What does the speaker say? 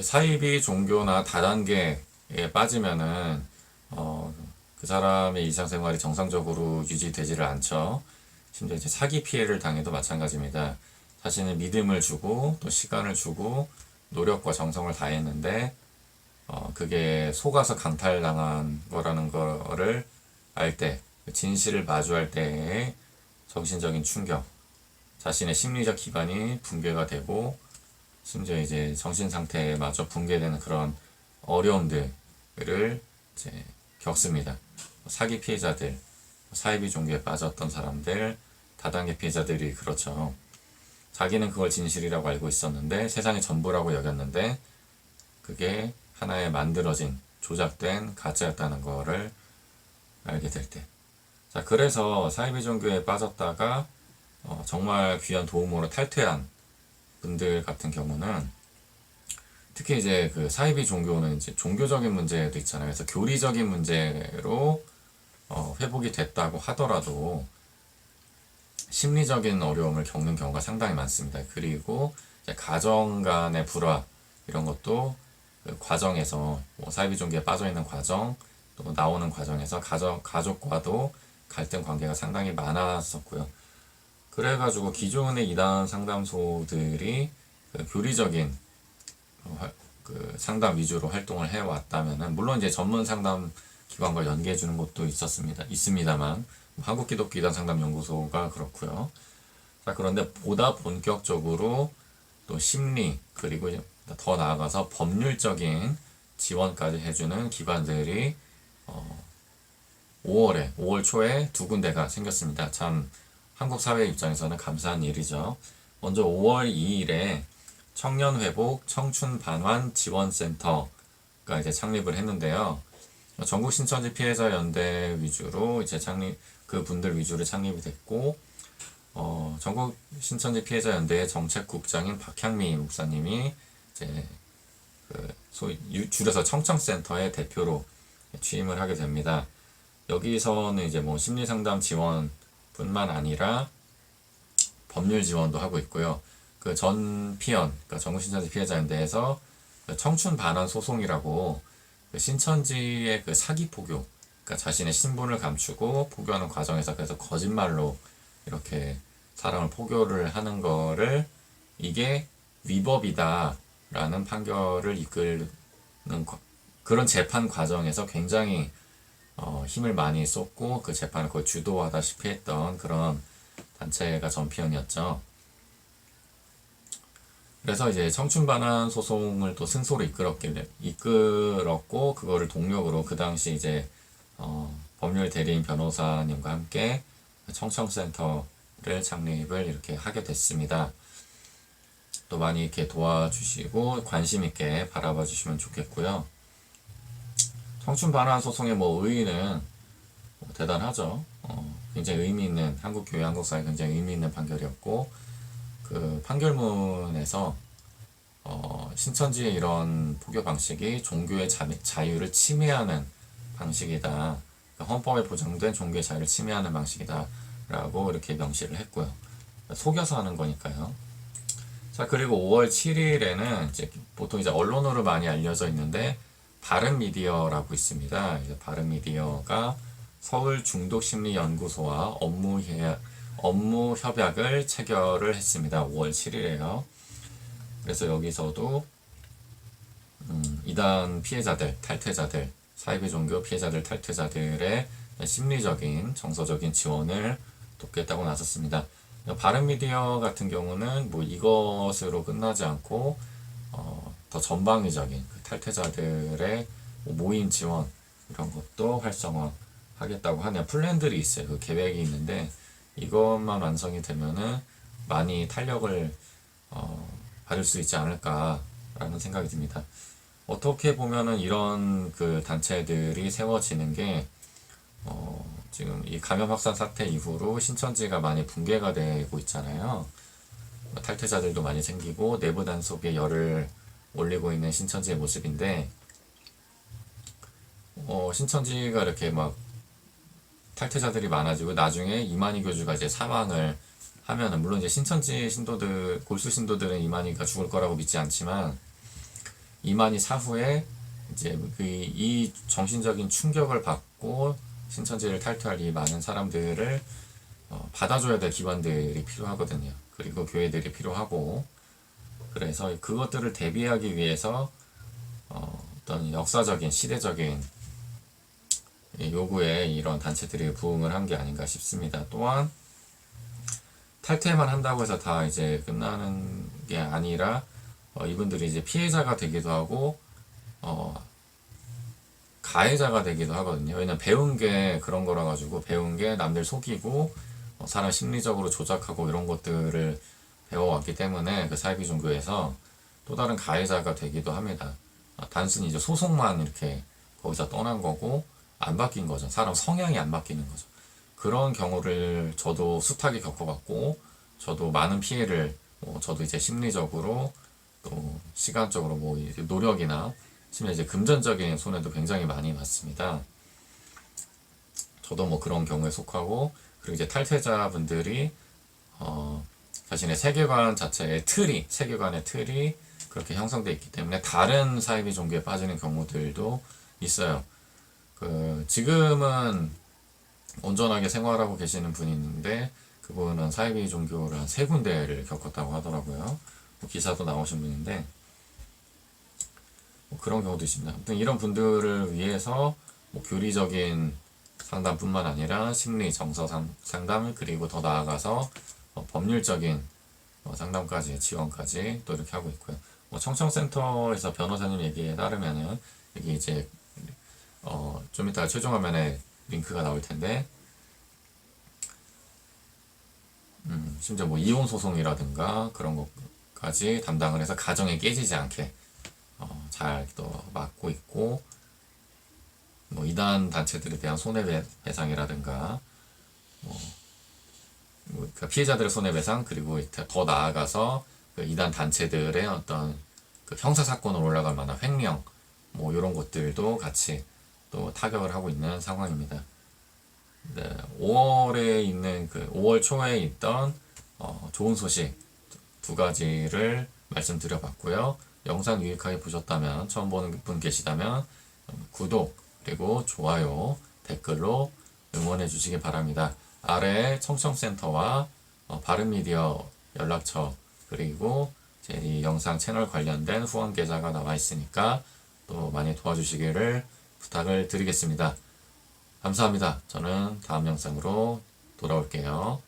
사이비 종교나 다단계에 빠지면은 어, 그 사람의 일상생활이 정상적으로 유지되지를 않죠. 심지어 이제 사기 피해를 당해도 마찬가지입니다. 자신의 믿음을 주고 또 시간을 주고 노력과 정성을 다했는데 어, 그게 속아서 강탈당한 거라는 거를 알 때, 그 진실을 마주할 때의 정신적인 충격, 자신의 심리적 기반이 붕괴가 되고 심지어 이제 정신 상태마저 붕괴되는 그런 어려움들을 이제 겪습니다. 사기 피해자들, 사이비 종교에 빠졌던 사람들, 다단계 피해자들이 그렇죠. 자기는 그걸 진실이라고 알고 있었는데 세상의 전부라고 여겼는데 그게 하나의 만들어진 조작된 가짜였다는 거를 알게 될 때. 자, 그래서 사이비 종교에 빠졌다가 어, 정말 귀한 도움으로 탈퇴한 분들 같은 경우는 특히 이제 그 사이비 종교는 이제 종교적인 문제도 있잖아요. 그래서 교리적인 문제로 어, 회복이 됐다고 하더라도 심리적인 어려움을 겪는 경우가 상당히 많습니다. 그리고 가정 간의 불화 이런 것도 그 과정에서 뭐 사이비 종교에 빠져 있는 과정 또 나오는 과정에서 가족 가족과도 갈등 관계가 상당히 많았었고요. 그래가지고 기존의 이단 상담소들이 그 교리적인 어, 활- 그 상담 위주로 활동을 해왔다면은 물론 이제 전문 상담 기관과 연계해 주는 곳도 있었습니다. 있습니다만 한국 기독교 이단 상담 연구소가 그렇고요. 자 그런데 보다 본격적으로 또 심리 그리고 더 나아가서 법률적인 지원까지 해주는 기관들이 어, 5월에 5월 초에 두 군데가 생겼습니다. 참 한국 사회 입장에서는 감사한 일이죠. 먼저 5월 2일에 청년회복 청춘반환 지원센터가 이제 창립을 했는데요. 전국 신천지 피해자 연대 위주로 이제 창립 그 분들 위주로 창립이 됐고 어, 전국 신천지 피해자 연대의 정책국장인 박향미 목사님이 이제 그 소위 유- 줄여서 청청센터의 대표로 취임을 하게 됩니다. 여기서는 이제 뭐 심리 상담 지원 뿐만 아니라 법률 지원도 하고 있고요. 그 전 피연, 그러니까 전국 신천지 피해자 연대에서 그 청춘 반환 소송이라고 그 신천지의 그 사기 포교, 그러니까 자신의 신분을 감추고 포교하는 과정에서 그래서 거짓말로 이렇게 사람을 포교를 하는 거를 이게 위법이다라는 판결을 이끌는 과- 그런 재판 과정에서 굉장히 어, 힘을 많이 쏟고 그 재판을 거의 주도하다시피 했던 그런 단체가 전피연이었죠. 그래서 이제 청춘반환 소송을 또 승소로 이끌었길래 이끌었고 그거를 동력으로 그 당시 이제 어, 법률 대리인 변호사님과 함께 청청센터를 창립을 이렇게 하게 됐습니다. 또 많이 이렇게 도와주시고 관심 있게 바라봐 주시면 좋겠고요. 청춘 반환 소송의 뭐 의의는 뭐 대단하죠. 어, 굉장히 의미 있는 한국 교회 한국 사회 굉장히 의미 있는 판결이었고 그 판결문에서 어, 신천지의 이런 포교 방식이 종교의 자, 자유를 침해하는 방식이다. 그러니까 헌법에 보장된 종교의 자유를 침해하는 방식이다라고 이렇게 명시를 했고요. 속여서 하는 거니까요. 자 그리고 5월 7일에는 이제 보통 이제 언론으로 많이 알려져 있는데 바른 미디어라고 있습니다. 이제 바른 미디어가 서울 중독심리연구소와 업무 업무 협약을 체결을 했습니다. 5월 7일에요. 그래서 여기서도 음, 이단 피해자들, 탈퇴자들, 사이비 종교 피해자들, 탈퇴자들의 심리적인, 정서적인 지원을 돕겠다고 나섰습니다. 바른미디어 같은 경우는 뭐 이것으로 끝나지 않고 어, 더 전방위적인 그 탈퇴자들의 뭐 모임 지원 이런 것도 활성화하겠다고 하네요. 플랜들이 있어요. 그 계획이 있는데 이것만 완성이 되면은 많이 탄력을 어, 받을 수 있지 않을까라는 생각이 듭니다. 어떻게 보면은 이런 그 단체들이 세워지는 게 어, 지금 이 감염 확산 사태 이후로 신천지가 많이 붕괴가 되고 있잖아요. 뭐 탈퇴자들도 많이 생기고 내부 단속에 열을 올리고 있는 신천지의 모습인데 어, 신천지가 이렇게 막 탈퇴자들이 많아지고 나중에 이만희 교주가 이제 사망을 하면은 물론 이제 신천지 신도들 골수 신도들은 이만희가 죽을 거라고 믿지 않지만 이만희 사후에 이제 그 이 정신적인 충격을 받고 신천지를 탈퇴할 이 많은 사람들을 어, 받아줘야 될 기관들이 필요하거든요. 그리고 교회들이 필요하고 그래서 그것들을 대비하기 위해서 어, 어떤 역사적인 시대적인 이 요구에 이런 단체들이 부응을 한 게 아닌가 싶습니다. 또한 탈퇴만 한다고 해서 다 이제 끝나는 게 아니라 어, 이분들이 이제 피해자가 되기도 하고 어, 가해자가 되기도 하거든요. 왜냐면 배운 게 그런 거라 가지고 배운 게 남들 속이고 어, 사람 심리적으로 조작하고 이런 것들을 배워왔기 때문에 그 사이비 종교에서 또 다른 가해자가 되기도 합니다. 어, 단순히 이제 소송만 이렇게 거기서 떠난 거고 안 바뀐 거죠. 사람 성향이 안 바뀌는 거죠. 그런 경우를 저도 숱하게 겪어봤고 저도 많은 피해를 뭐 저도 이제 심리적으로 또 시간적으로 뭐 노력이나 심지어 이제 금전적인 손해도 굉장히 많이 봤습니다. 저도 뭐 그런 경우에 속하고 그리고 이제 탈퇴자분들이 어 자신의 세계관 자체의 틀이 세계관의 틀이 그렇게 형성돼 있기 때문에 다른 사이비 종교에 빠지는 경우들도 있어요. 그 지금은 온전하게 생활하고 계시는 분이 있는데 그분은 사이비 종교를 한 세 군데를 겪었다고 하더라고요. 뭐 기사도 나오신 분인데 뭐 그런 경우도 있습니다. 아무튼 이런 분들을 위해서 뭐 교리적인 상담뿐만 아니라 심리 정서 상- 상담 그리고 더 나아가서 어, 법률적인 어, 상담까지 지원까지 또 이렇게 하고 있고요. 뭐 청청센터에서 변호사님 얘기에 따르면은 여기 이제 어, 좀 이따 최종 화면에 링크가 나올 텐데 음, 심지어 뭐 이혼 소송이라든가 그런 것까지 담당을 해서 가정이 깨지지 않게 어, 잘또 막고 있고 뭐 이단 단체들에 대한 손해배상이라든가 뭐, 뭐 그러니까 피해자들의 손해배상 그리고 더 나아가서 그 이단 단체들의 어떤 그 형사 사건으로 올라갈 만한 횡령 뭐 이런 것들도 같이 또 타격을 하고 있는 상황입니다. 네, 5월에 있는 그 5월 초에 있던 어, 좋은 소식 두 가지를 말씀드려봤고요. 영상 유익하게 보셨다면 처음 보는 분 계시다면 음, 구독 그리고 좋아요 댓글로 응원해 주시기 바랍니다. 아래 청청센터와 어, 바른미디어 연락처 그리고 제 이 영상 채널 관련된 후원 계좌가 나와 있으니까 또 많이 도와주시기를 부탁을 드리겠습니다. 감사합니다. 저는 다음 영상으로 돌아올게요.